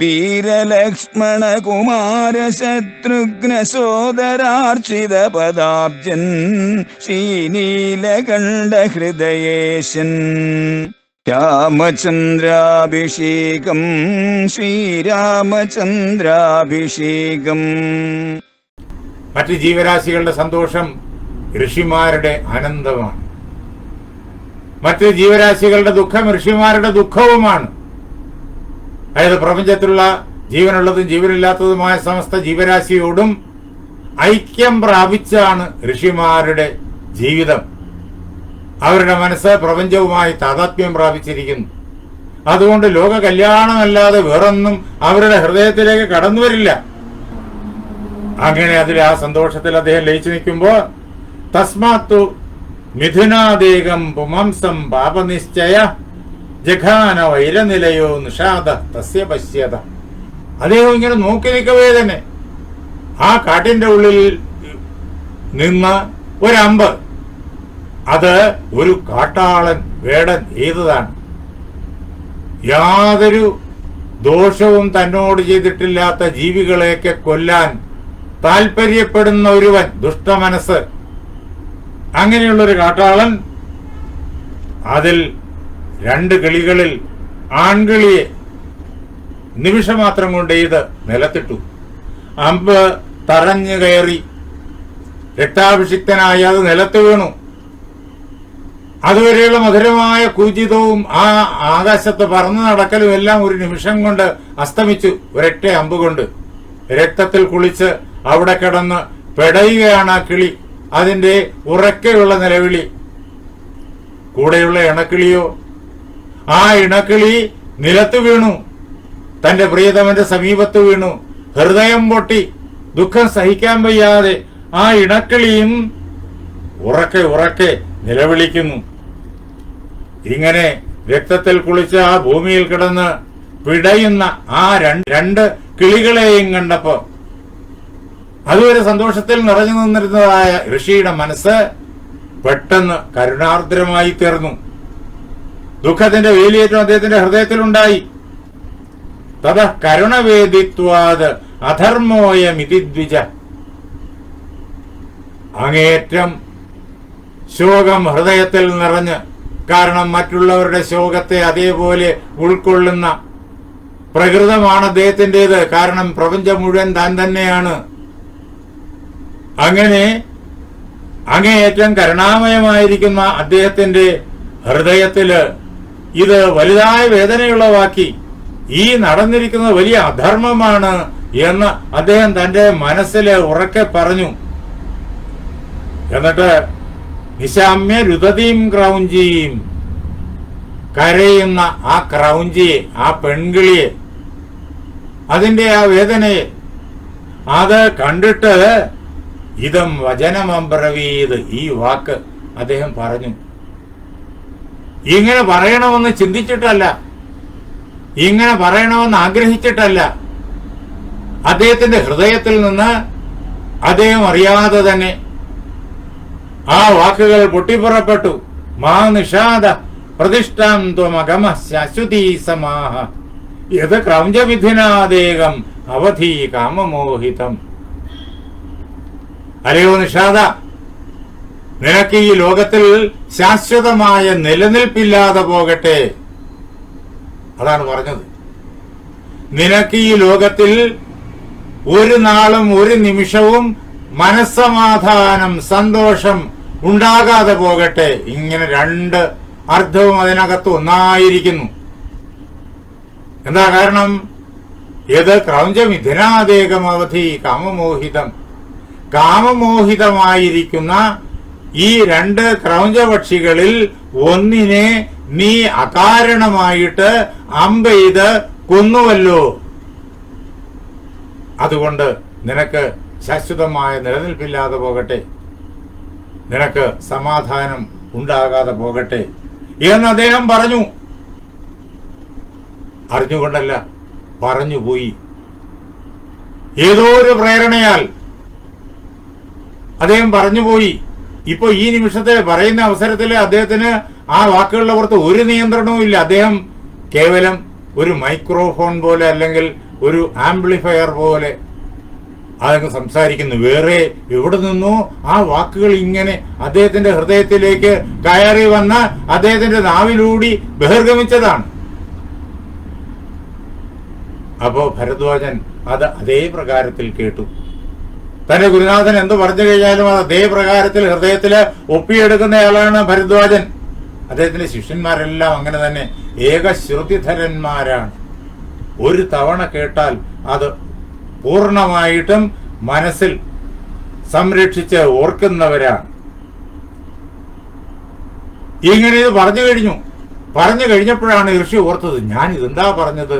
വീരലക്ഷ്മണ കുമാര ശത്രുഘ്ന സോദരാർച്ചിത പദാബ്ജൻ ശ്രീനീലകണ്ഠ ഹൃദയേശൻ രാമചന്ദ്രാഭിഷേകം ശ്രീരാമചന്ദ്രാഭിഷേകം. മറ്റ് ജീവരാശികളുടെ സന്തോഷം ഋഷിമാരുടെ ആനന്ദമാണ് മറ്റ് ജീവരാശികളുടെ ദുഃഖം ഋഷിമാരുടെ ദുഃഖവുമാണ്. അതായത് പ്രപഞ്ചത്തിലുള്ള ജീവനുള്ളതും ജീവനില്ലാത്തതുമായ സമസ്ത ജീവരാശിയോടും ഐക്യം പ്രാപിച്ചാണ് ഋഷിമാരുടെ ജീവിതം. അവരുടെ മനസ്സ് പ്രപഞ്ചവുമായി താതാത്മ്യം പ്രാപിച്ചിരിക്കുന്നു. അതുകൊണ്ട് ലോക കല്യാണമല്ലാതെ വേറൊന്നും അവരുടെ ഹൃദയത്തിലേക്ക് കടന്നു വരില്ല. അങ്ങനെ അതിൽ ആ സന്തോഷത്തിൽ അദ്ദേഹം ലയിച്ചു നിൽക്കുമ്പോ തസ്മാത്തു മിഥുനാദേകം പുമംസം പാപനിശ്ചയ ജഘാന ഇലനിലയോ നിഷാദ തസ്യ പശ്യത അദ്ദേഹം ഇങ്ങനെ നോക്കി നിൽക്കവേ തന്നെ. ആ കാട്ടിന്റെ ഉള്ളിൽ നിന്ന് ഒരമ്പ്. അത് ഒരു കാട്ടാളൻ വേടൻ ചെയ്തതാണ്. യാതൊരു ദോഷവും തന്നോട് ചെയ്തിട്ടില്ലാത്ത ജീവികളെയൊക്കെ കൊല്ലാൻ താല്പര്യപ്പെടുന്ന ഒരുവൻ ദുഷ്ടമനസ് അങ്ങനെയുള്ളൊരു കാട്ടാളൻ അതിൽ രണ്ട് കിളികളിൽ ആൺകിളിയെ നിമിഷമാത്രം കൊണ്ട് ഇത് നിലത്തിട്ടു. അമ്പ് തറഞ്ഞു കയറി. രക്താഭിഷിക്തനായി അത് നിലത്ത് വീണു. അതുവരെയുള്ള മധുരമായ കൂജിതവും ആ ആകാശത്ത് പറന്നു നടക്കലും എല്ലാം ഒരു നിമിഷം കൊണ്ട് അസ്തമിച്ചു ഒരൊറ്റ അമ്പ് കൊണ്ട്. രക്തത്തിൽ കുളിച്ച് അവിടെ കിടന്ന് പെടയുകയാണ് ആ കിളി. അതിന്റെ ഉറക്കെയുള്ള നിലവിളി. കൂടെയുള്ള ഇണക്കിളിയോ ആ ഇണക്കിളി നിലത്ത് വീണു. തന്റെ പ്രിയതമന്റെ സമീപത്ത് വീണു. ഹൃദയം പൊട്ടി. ദുഃഖം സഹിക്കാൻ വയ്യാതെ ആ ഇണക്കിളിയും ഉറക്കെ ഉറക്കെ നിലവിളിക്കുന്നു. ഇങ്ങനെ രക്തത്തിൽ കുളിച്ച് ആ ഭൂമിയിൽ കിടന്ന് പിടയുന്ന ആ രണ്ട് കിളികളെയും കണ്ടപ്പോ അതുവരെ സന്തോഷത്തിൽ നിറഞ്ഞു നിന്നിരുന്നതായ ഋഷിയുടെ മനസ്സ് പെട്ടെന്ന് കരുണാർദ്രമായി തീർന്നു. ദുഃഖത്തിന്റെ വേലിയേറ്റം അദ്ദേഹത്തിന്റെ ഹൃദയത്തിലുണ്ടായി. തഥ കരുണവേദിത്വാത് അധർമ്മോയമിതി ദ്വിജ. അങ്ങേറ്റം ശോകം ഹൃദയത്തിൽ നിറഞ്ഞ് കാരണം മറ്റുള്ളവരുടെ ശോകത്തെ അതേപോലെ ഉൾക്കൊള്ളുന്ന പ്രകൃതമാണ് അദ്ദേഹത്തിന്റെത്. കാരണം പ്രപഞ്ചം മുഴുവൻ താൻ തന്നെയാണ്. അങ്ങനെ അങ്ങേയറ്റം കരുണാമയമായിരിക്കുന്ന അദ്ദേഹത്തിന്റെ ഹൃദയത്തിൽ ഇത് വലുതായ വേദനയുള്ളവാക്കി ഈ നടന്നിരിക്കുന്നത് വലിയ അധർമ്മമാണ് എന്ന് അദ്ദേഹം തന്റെ മനസ്സിൽ ഉറക്കെ പറഞ്ഞു. എന്നിട്ട് നിശാമ്യ രുതതീം ക്രൗഞ്ചിയും കരയുന്ന ആ ക്രൗഞ്ചിയെ ആ പെൺകിളിയെ അതിന്റെ ആ വേദനയെ അത് കണ്ടിട്ട് ഇതം വചനമബ്രവീത് ഈ വാക്ക് അദ്ദേഹം പറഞ്ഞു. ഇങ്ങനെ പറയണമെന്ന് ചിന്തിച്ചിട്ടല്ല. ഇങ്ങനെ പറയണമെന്ന് ആഗ്രഹിച്ചിട്ടല്ല. അദ്ദേഹത്തിന്റെ ഹൃദയത്തിൽ നിന്ന് അദ്ദേഹം അറിയാതെ തന്നെ ആ വാക്കുകൾ പൊട്ടിപ്പുറപ്പെട്ടു. മാ നിഷാദ പ്രതിഷ്ഠാം ത്വമഗമ ശാശ്വതീ സമാഹ. യത് ക്രൗഞ്ചവിധിനാദേകം അവധി കാമമോഹിതം. അല്ലയോ നിഷാദ? നിനക്ക് ഈ ലോകത്തിൽ ശാശ്വതമായ നിലനിൽപ്പില്ലാതെ പോകട്ടെ. അതാണ് പറഞ്ഞത്. നിനക്ക് ഈ ലോകത്തിൽ ഒരു നാളും ഒരു നിമിഷവും മനസ്സമാധാനം സന്തോഷം ഉണ്ടാകാതെ പോകട്ടെ. ഇങ്ങനെ രണ്ട് അർത്ഥവും അതിനകത്ത് ഒന്നായിരിക്കുന്നു. എന്താ കാരണം? ഏത്? ക്രൗഞ്ചമിഥുനാദേകം അവധി കാമമോഹിതം. കാമമോഹിതമായിരിക്കുന്ന ഈ രണ്ട് ക്രൗഞ്ചപക്ഷികളിൽ ഒന്നിനെ നീ അകാരണമായിട്ട് അമ്പെയ്ത് കൊന്നുവല്ലോ. അതുകൊണ്ട് നിനക്ക് ശാശ്വതമായ നിലനിൽപ്പില്ലാതെ പോകട്ടെ. നിനക്ക് സമാധാനം ഉണ്ടാകാതെ പോകട്ടെ എന്ന് അദ്ദേഹം പറഞ്ഞു. അറിഞ്ഞുകൊണ്ടല്ല പറഞ്ഞുപോയി. ഏതോ ഒരു പ്രേരണയാൽ അദ്ദേഹം പറഞ്ഞുപോയി. ഇപ്പൊ ഈ നിമിഷത്തെ പറയുന്ന അവസരത്തിൽ അദ്ദേഹത്തിന് ആ വാക്കുകളുടെ പുറത്ത് ഒരു നിയന്ത്രണവും ഇല്ല. അദ്ദേഹം കേവലം ഒരു മൈക്രോഫോൺ പോലെ അല്ലെങ്കിൽ ഒരു ആംപ്ലിഫയർ പോലെ അതൊക്കെ സംസാരിക്കുന്നു. വേറെ എവിടെ നിന്നോ ആ വാക്കുകൾ ഇങ്ങനെ അദ്ദേഹത്തിന്റെ ഹൃദയത്തിലേക്ക് കയറി വന്ന അദ്ദേഹത്തിന്റെ നാവിലൂടി ബഹിർഗമിച്ചതാണ്. അപ്പോ ഭരദ്വാജൻ അത് അതേ പ്രകാരത്തിൽ കേട്ടു. തന്റെ ഗുരുനാഥൻ എന്ത് പറഞ്ഞു കഴിഞ്ഞാലും അത് അതേ പ്രകാരത്തിൽ ഹൃദയത്തിൽ ഒപ്പിയെടുക്കുന്നയാളാണ് ഭരദ്വാജൻ. അദ്ദേഹത്തിന്റെ ശിഷ്യന്മാരെല്ലാം അങ്ങനെ തന്നെ ഏകശ്രുതിധരന്മാരാണ് ഒരു തവണ കേട്ടാൽ അത് പൂർണമായിട്ടും മനസ്സിൽ സംരക്ഷിച്ച് ഓർക്കുന്നവരാണ്. ഇങ്ങനെ ഇത് പറഞ്ഞു കഴിഞ്ഞു. പറഞ്ഞു കഴിഞ്ഞപ്പോഴാണ് ഋഷി ഓർത്തത് ഞാൻ ഇതെന്താ പറഞ്ഞത്?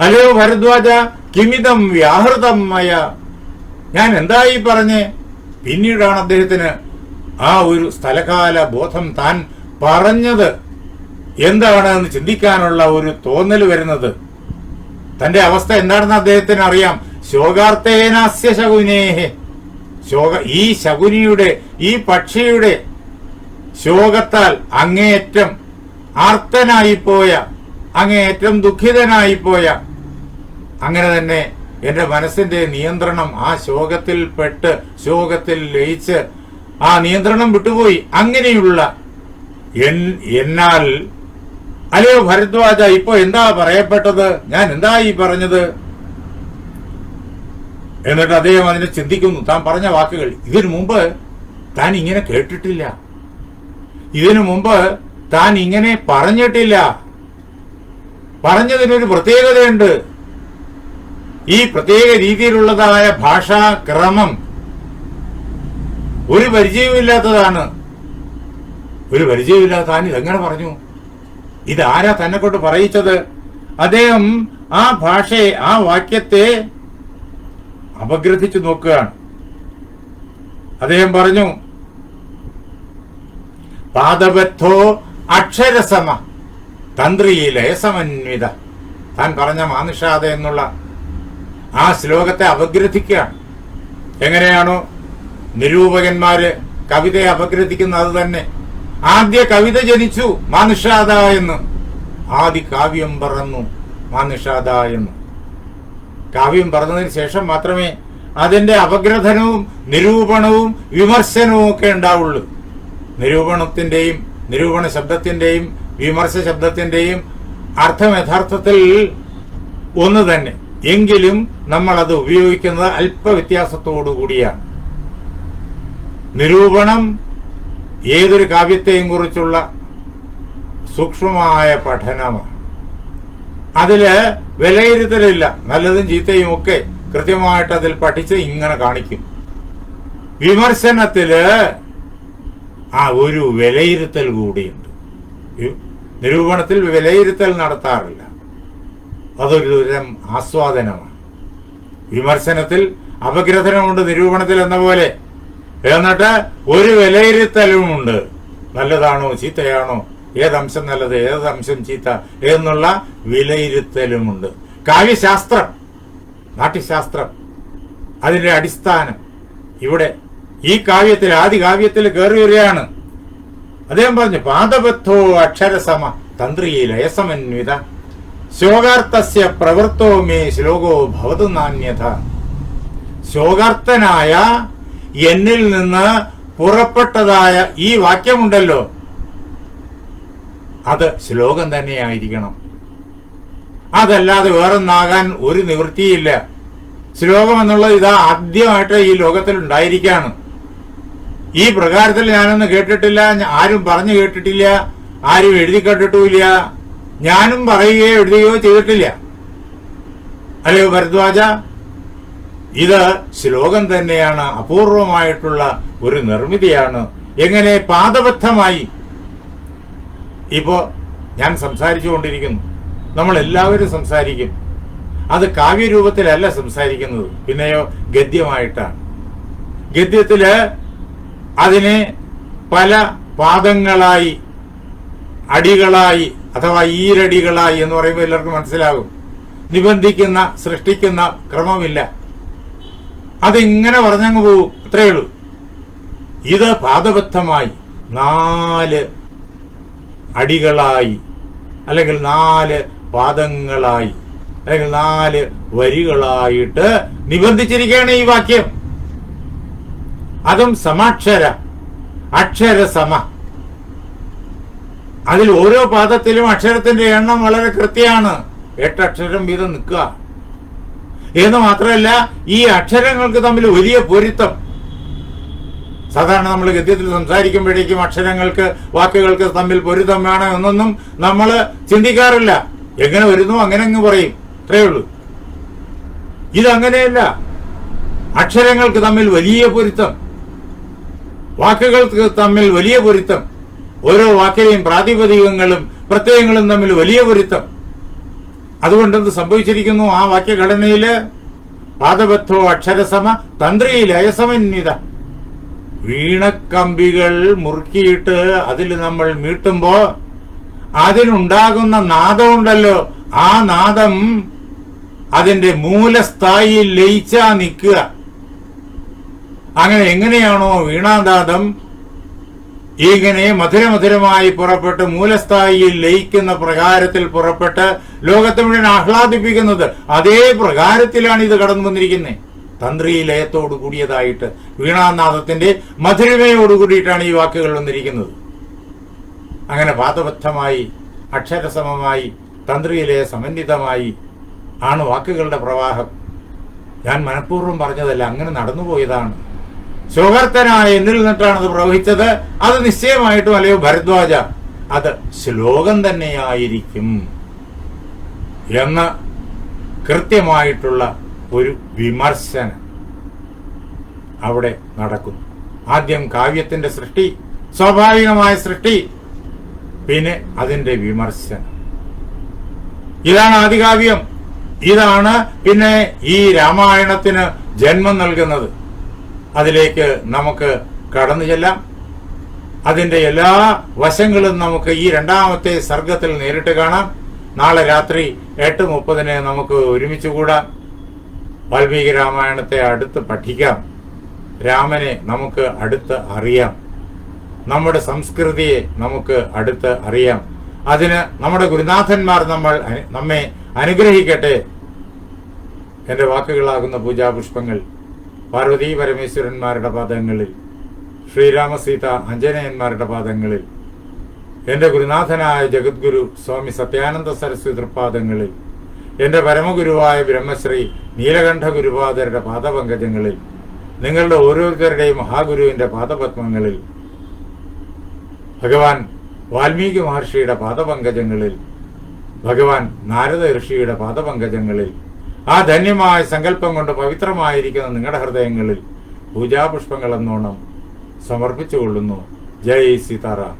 അല്ലയോ ഭരദ്വാജ കിമിതം വ്യാഹൃതം മയ ഞാൻ എന്തായി പറഞ്ഞ്? പിന്നീടാണ് അദ്ദേഹത്തിന് ആ ഒരു സ്ഥലകാല ബോധം താൻ പറഞ്ഞത്. എന്താണ് എന്ന് ചിന്തിക്കാനുള്ള ഒരു തോന്നൽ വരുന്നത്. തന്റെ അവസ്ഥ എന്താണെന്ന് അദ്ദേഹത്തിന് അറിയാം. ശോകാർത്തേനാസ്യ ശകുനേഹെ. ശോക ഈ ശകുനിയുടെ ഈ പക്ഷിയുടെ ശോകത്താൽ അങ്ങേയറ്റം ആർത്തനായിപ്പോയ അങ്ങേയറ്റം ദുഃഖിതനായിപ്പോയ അങ്ങനെ തന്നെ എന്റെ മനസ്സിന്റെ നിയന്ത്രണം ആ ശോകത്തിൽ പെട്ട് ശോകത്തിൽ ലയിച്ച് ആ നിയന്ത്രണം വിട്ടുപോയി. അങ്ങനെയുള്ള എന്നാൽ അല്ലയോ ഭരദ്വാജ ഇപ്പൊ എന്താ പറയപ്പെട്ടത്? ഞാൻ എന്താ ഈ പറഞ്ഞത്? എന്നിട്ട് അദ്ദേഹം അതിനെ ചിന്തിക്കുന്നു. താൻ പറഞ്ഞ വാക്കുകൾ. ഇതിനു മുമ്പ് താൻ ഇങ്ങനെ കേട്ടിട്ടില്ല. ഇതിനു മുമ്പ് താൻ ഇങ്ങനെ പറഞ്ഞിട്ടില്ല. പറഞ്ഞതിനൊരു പ്രത്യേകതയുണ്ട്. ഈ പ്രത്യേക രീതിയിലുള്ളതായ ഭാഷാക്രമം ഒരു പരിചയമില്ലാത്തതാണ് ഒരു പരിചയമില്ലാത്ത താൻ ഇതെങ്ങനെ പറഞ്ഞു? ഇതാരാ തന്നെ കൊണ്ട് പറയിച്ചത്? അദ്ദേഹം ആ ഭാഷയെ ആ വാക്യത്തെ അപഗ്രഥിച്ചു നോക്കുകയാണ്. അദ്ദേഹം പറഞ്ഞു പാദബദ്ധോ അക്ഷരസമ തന്ത്രിയിലെ സമന്വിത. താൻ പറഞ്ഞ മാനുഷാദ എന്നുള്ള ആ ശ്ലോകത്തെ അപഗ്രഥിക്കുകയാണ് എങ്ങനെയാണോ? നിരൂപകന്മാര് കവിതയെ അപഗ്രഥിക്കുന്നത് തന്നെ. ആദ്യ കവിത ജനിച്ചു മാനുഷാദ എന്ന്. ആദ്യ കാവ്യം പറന്നു മാനുഷാദ എന്ന്. കാവ്യം പറഞ്ഞതിന് ശേഷം മാത്രമേ അതിന്റെ അപഗ്രഥനവും നിരൂപണവും വിമർശനവും ഒക്കെ ഉണ്ടാവുള്ളൂ. നിരൂപണത്തിന്റെയും നിരൂപണ ശബ്ദത്തിന്റെയും വിമർശ ശബ്ദത്തിന്റെയും അർത്ഥം യഥാർത്ഥത്തിൽ ഒന്ന് തന്നെ. എങ്കിലും നമ്മൾ അത് ഉപയോഗിക്കുന്നത് അല്പ വ്യത്യാസത്തോടു കൂടിയാണ്. നിരൂപണം ഏതൊരു കാവ്യത്തെയും കുറിച്ചുള്ള സൂക്ഷ്മമായ പഠനമാണ്. അതിൽ വിലയിരുത്തലില്ല. നല്ലതും ചീത്തയും ഒക്കെ കൃത്യമായിട്ട് അതിൽ പഠിച്ച് ഇങ്ങനെ കാണിക്കും. വിമർശനത്തിൽ ആ ഒരു വിലയിരുത്തൽ കൂടിയുണ്ട്. നിരൂപണത്തിൽ വിലയിരുത്തൽ നടത്താറില്ല. അതൊരു തരം ആസ്വാദനമാണ്. വിമർശനത്തിൽ അപഗ്രഥനമുണ്ട് നിരൂപണത്തിൽ എന്ന പോലെ. എന്നിട്ട് ഒരു വിലയിരുത്തലുമുണ്ട്. നല്ലതാണോ ചീത്തയാണോ? ഏതംശം നല്ലത് ഏതംശം ചീത്ത എന്നുള്ള വിലയിരുത്തലുമുണ്ട്. കാവ്യശാസ്ത്രം നാട്യശാസ്ത്രം അതിന്റെ അടിസ്ഥാനം ഇവിടെ ഈ കാവ്യത്തിൽ ആദ്യ കാവ്യത്തിൽ കയറി വരികയാണ്. അദ്ദേഹം പറഞ്ഞു പാദബദ്ധോ അക്ഷരസമ തന്ത്രിയെ ലയസമന്വിത ശോകാർത്ഥസ്യ പ്രവൃത്തോ മേ ശ്ലോകോ ഭവതു നാണ്യത ശോകാർത്ഥനായ എന്നിൽ നിന്ന് പുറപ്പെട്ടതായ ഈ വാക്യമുണ്ടല്ലോ. അത് ശ്ലോകം തന്നെയായിരിക്കണം. അതല്ലാതെ വേറൊന്നാകാൻ ഒരു നിവൃത്തിയില്ല. ശ്ലോകം എന്നുള്ളത് ഇതാ ആദ്യമായിട്ട് ഈ ലോകത്തിൽ ഉണ്ടായിരിക്കാണ്. ഈ പ്രകാരത്തിൽ ഞാനൊന്നും കേട്ടിട്ടില്ല ആരും പറഞ്ഞു കേട്ടിട്ടില്ല ആരും എഴുതി കേട്ടിട്ടുമില്ല ഞാനും പറയുകയോ എഴുതുകയോ ചെയ്തിട്ടില്ല. അല്ലയോ ഭരദ്വാജ? ഇത് ശ്ലോകം തന്നെയാണ് അപൂർവമായിട്ടുള്ള ഒരു നിർമ്മിതിയാണ്. എങ്ങനെ പാദബദ്ധമായി ഇപ്പോ ഞാൻ സംസാരിച്ചുകൊണ്ടിരിക്കുന്നു. നമ്മൾ എല്ലാവരും സംസാരിക്കും. അത് കാവ്യരൂപത്തിലല്ല സംസാരിക്കുന്നത്. പിന്നെയോ ഗദ്യമായിട്ടാണ്. ഗദ്യത്തിൽ അതിനെ പല പാദങ്ങളായി അടികളായി അഥവാ ഈരടികളായി എന്ന് പറയുമ്പോൾ എല്ലാവർക്കും മനസ്സിലാകും. നിബന്ധിക്കുന്ന സൃഷ്ടിക്കുന്ന ക്രമമില്ല. അതിങ്ങനെ പറഞ്ഞങ്ങ് പോകും അത്രയേ ഉള്ളൂ. ഇത് പാദബദ്ധമായി നാല് അടികളായി അല്ലെങ്കിൽ നാല് പാദങ്ങളായി അല്ലെങ്കിൽ നാല് വരികളായിട്ട് നിബന്ധിച്ചിരിക്കുകയാണ് ഈ വാക്യം. അതും സമാക്ഷര അക്ഷര സമ അതിൽ ഓരോ പാദത്തിലും അക്ഷരത്തിന്റെ എണ്ണം വളരെ കൃത്യമാണ്. എട്ട് അക്ഷരം വീതം നിൽക്കുക. എന്ന് മാത്രമല്ല ഈ അക്ഷരങ്ങൾക്ക് തമ്മിൽ വലിയ പൊരുത്തം. സാധാരണ നമ്മൾ ഗദ്യത്തിൽ സംസാരിക്കുമ്പോഴേക്കും അക്ഷരങ്ങൾക്ക് വാക്കുകൾക്ക് തമ്മിൽ പൊരുത്തം വേണം എന്നൊന്നും നമ്മൾ ചിന്തിക്കാറില്ല. എങ്ങനെ വരുന്നു അങ്ങനെ അങ്ങ് പറയും. അത്രേ ഉള്ളൂ. ഇതങ്ങനെയല്ല. അക്ഷരങ്ങൾക്ക് തമ്മിൽ വലിയ പൊരുത്തം. വാക്കുകൾക്ക് തമ്മിൽ വലിയ പൊരുത്തം. ഓരോ വാക്കിലെയും പ്രാതിപതികങ്ങളും പ്രത്യയങ്ങളും തമ്മിൽ വലിയ പൊരുത്തം. അതുകൊണ്ടെന്ത് സംഭവിച്ചിരിക്കുന്നു? ആ വാക്യഘടനയിൽ പാദബദ്ധോ അക്ഷരസമ തന്ത്രി ലയസമന്വിത വീണക്കമ്പികൾ മുറുക്കിയിട്ട് അതിൽ നമ്മൾ മീട്ടുമ്പോ അതിനുണ്ടാകുന്ന നാദമുണ്ടല്ലോ. ആ നാദം അതിന്റെ മൂലസ്ഥായിയിൽ ലയിച്ചാ നിൽക്കുക. അങ്ങനെ എങ്ങനെയാണോ വീണാനാദം ഇങ്ങനെ മധുരമധുരമായി പുറപ്പെട്ട് മൂലസ്ഥായിയിൽ ലയിക്കുന്ന പ്രകാരത്തിൽ പുറപ്പെട്ട് ലോകത്തെ മുഴുവൻ ആഹ്ലാദിപ്പിക്കുന്നത് അതേ പ്രകാരത്തിലാണ് ഇത് കടന്നു വന്നിരിക്കുന്നത്. തന്ത്രി ലയത്തോട് കൂടിയതായിട്ട് വീണാനാഥത്തിന്റെ മധുരമയോട് കൂടിയിട്ടാണ് ഈ വാക്കുകൾ വന്നിരിക്കുന്നത്. അങ്ങനെ പാദബദ്ധമായി അക്ഷരസമമായി തന്ത്രിയിലെ സമന്വിതമായി ആണ് വാക്കുകളുടെ പ്രവാഹം. ഞാൻ മനഃപൂർവം പറഞ്ഞതല്ല അങ്ങനെ നടന്നുപോയതാണ്. ശോകർത്തനായ എന്നിൽ നിന്നിട്ടാണ് അത് പ്രവഹിച്ചത്. അത് നിശ്ചയമായിട്ടും അല്ലയോ ഭരദ്വാജ? അത് ശ്ലോകം തന്നെയായിരിക്കും. എന്ന് കൃത്യമായിട്ടുള്ള ഒരു വിമർശനം അവിടെ നടക്കുന്നു. ആദ്യം കാവ്യത്തിന്റെ സൃഷ്ടി സ്വാഭാവികമായ സൃഷ്ടി പിന്നെ അതിന്റെ വിമർശനം. ഇതാണ് ആദികാവ്യം. ഇതാണ് പിന്നെ ഈ രാമായണത്തിന് ജന്മം നൽകുന്നത്. അതിലേക്ക് നമുക്ക് കടന്നു ചെല്ലാം. അതിന്റെ എല്ലാ വശങ്ങളും നമുക്ക് ഈ രണ്ടാമത്തെ സർഗത്തിൽ നേരിട്ട് കാണാം. നാളെ രാത്രി എട്ട് മുപ്പതിന് നമുക്ക് ഒരുമിച്ച് കൂടാം. വാൽമീകി രാമായണത്തെ അടുത്ത് പഠിക്കാം. രാമനെ നമുക്ക് അടുത്ത് അറിയാം. നമ്മുടെ സംസ്കൃതിയെ നമുക്ക് അടുത്ത് അറിയാം. അതിന് നമ്മുടെ ഗുരുനാഥന്മാർ നമ്മൾ നമ്മെ അനുഗ്രഹിക്കട്ടെ. എന്റെ വാക്കുകളാകുന്ന പൂജാപുഷ്പങ്ങൾ പാർവതീ പരമേശ്വരന്മാരുടെ പാദങ്ങളിൽ ശ്രീരാമസീത അഞ്ജനയന്മാരുടെ പാദങ്ങളിൽ എന്റെ ഗുരുനാഥനായ ജഗദ്ഗുരു സ്വാമി സത്യാനന്ദ സരസ്വതി തൃപ്പാദങ്ങളിൽ എന്റെ പരമഗുരുവായ ബ്രഹ്മശ്രീ നീലകണ്ഠ ഗുരുപാദരുടെ പാദപങ്കജങ്ങളിൽ നിങ്ങളുടെ ഓരോരുത്തരുടെയും മഹാഗുരുവിന്റെ പാദപത്മങ്ങളിൽ ഭഗവാൻ വാൽമീകി മഹർഷിയുടെ പാദപങ്കജങ്ങളിൽ ഭഗവാൻ നാരദ ഋഷിയുടെ പാദപങ്കജങ്ങളിൽ ആ ധന്യമായ സങ്കല്പം കൊണ്ട് പവിത്രമായിരിക്കുന്ന നിങ്ങളുടെ ഹൃദയങ്ങളിൽ പൂജാപുഷ്പങ്ങൾ എന്നോണം സമർപ്പിച്ചുകൊള്ളുന്നു. ജയ് സീതാറാം.